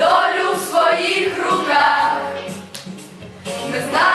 Долю в своїх руках. Не знаю,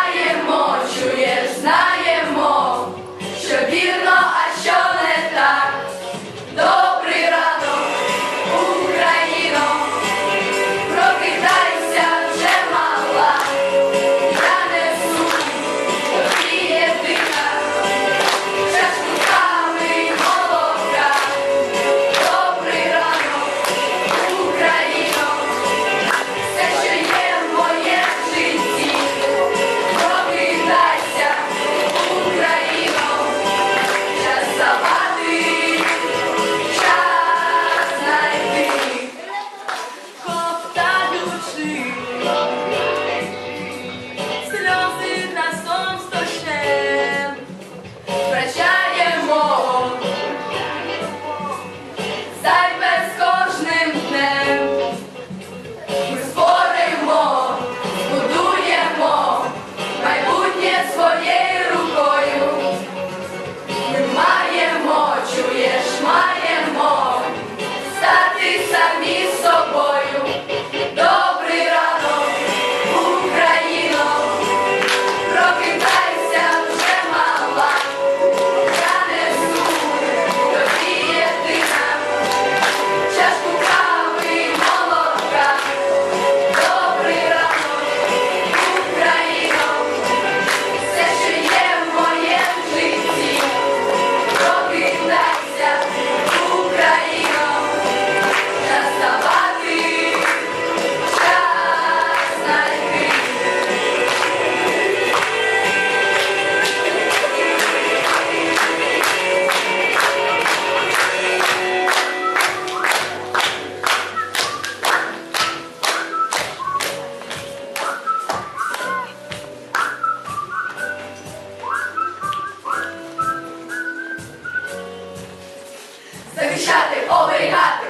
захищати, оберігати.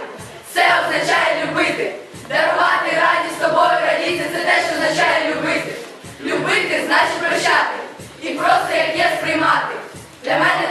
Це означає любити. Дарувати радість тобою, радіти, це те, що означає любити. Любити значить прощати. І просто як є сприймати. Для мене